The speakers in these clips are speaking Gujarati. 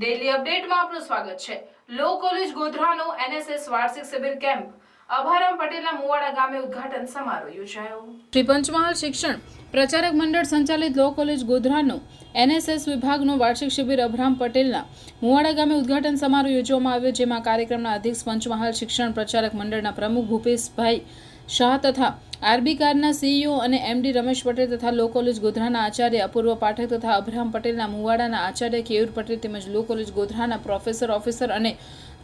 ડેલી અપડેટમાં આપનું સ્વાગત છે. લો કોલેજ ગોધરાનો એનએસએસ વાર્ષિક શિબિર કેમ્પ. અભારામ પટેલના મુવાડા ગામે ઉદ્ઘાટન સમારોહ યોજાયો. શ્રી પંચમહાલ શિક્ષણ પ્રચારક મંડળ સંચાલિત લો કોલેજ ગોધરાનો એનએસએસ વિભાગનો વાર્ષિક શિબિર અભરામ પટેલના મુવાડા ગામે ઉદ્ઘાટન સમારોહ યોજવામાં આવ્યો, જેમાં કાર્યક્રમના અધ્યક્ષ પંચમહાલ શિક્ષણ પ્રચારક મંડળના પ્રમુખ ભૂપેશભાઈ શાહ તથા આરબી કારના સીઈઓ અને એમડી રમેશ પટેલ તથા લો કોલેજ ગોધરાના આચાર્ય અપૂર્વ પાઠક તથા અબ્રાહમ પટેલના મુવાડાના આચાર્ય કેયુર પટેલ તેમજ લો કોલેજ ગોધરાના પ્રોફેસર, ઓફિસર અને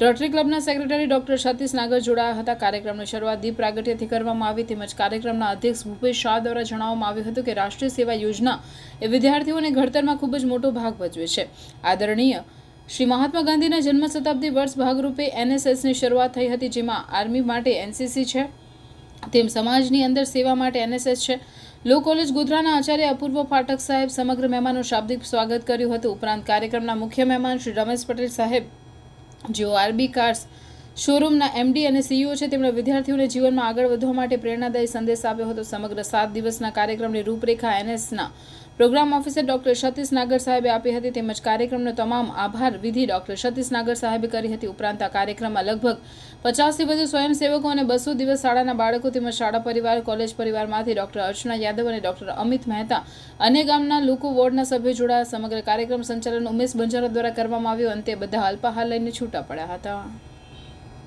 રોટરી ક્લબના સેક્રેટરી ડોક્ટર સતીશ નાગર જોડાયા હતા. કાર્યક્રમની શરૂઆત દીપ પ્રાગટ્યથી કરવામાં આવી તેમજ કાર્યક્રમના અધ્યક્ષ ભૂપેશ શાહ દ્વારા જણાવવામાં આવ્યું હતું કે રાષ્ટ્રીય સેવા યોજના એ વિદ્યાર્થીઓને ઘડતરમાં ખૂબ જ મોટો ભાગ ભજવે છે. આદરણીય શ્રી મહાત્મા ગાંધીના જન્મ શતાબ્દી વર્ષ ભાગરૂપે એનએસએસની શરૂઆત થઈ હતી જેમાં આર્મી માટે એનસીસી છે. તેમ સમાજની અંદર સેવા માટે એનએસએસ છે. લો કોલેજ ગોધરાના આચાર્ય અપૂર્વ પાઠક સાહેબ સમગ્ર મહેમાનો શાબ્દિક સ્વાગત કર્યું હતું. ઉપરાંત કાર્યક્રમના મુખ્ય મહેમાન શ્રી રમેશ પટેલ સાહેબ, જેઓ આરબી કાર્સ શોરૂમના એમડી અને સીઈઓ છે. તેમણે વિદ્યાર્થીઓને જીવનમાં આગળ વધવા માટે પ્રેરણાદાયી સંદેશ આપ્યો હતો. સમગ્ર સાત દિવસના કાર્યક્રમની રૂપરેખા એનએસના program officer doctor Satish Nagar સાહેબે આપી હતી. તેમજ કાર્યક્રમનો તમામ આભાર વિધિ ડોક્ટર સતીશ નાગર સાહેબે કરી હતી. ઉપરાંત આ કાર્યક્રમમાં લગભગ પચાસથી વધુ સ્વયંસેવકો અને બસો દિવસ શાળાના બાળકો તેમજ શાળા પરિવાર, કોલેજ પરિવારમાંથી ડોક્ટર અર્ચના યાદવ અને ડોક્ટર અમિત મહેતા અને ગામના લોકો વોર્ડના સભ્યો જોડાયા. સમગ્ર કાર્યક્રમ સંચાલન ઉમેશ બંજારા દ્વારા કરવામાં આવ્યું. અંતે બધા અલ્પાહાર લઈને છૂટા પડ્યા હતા.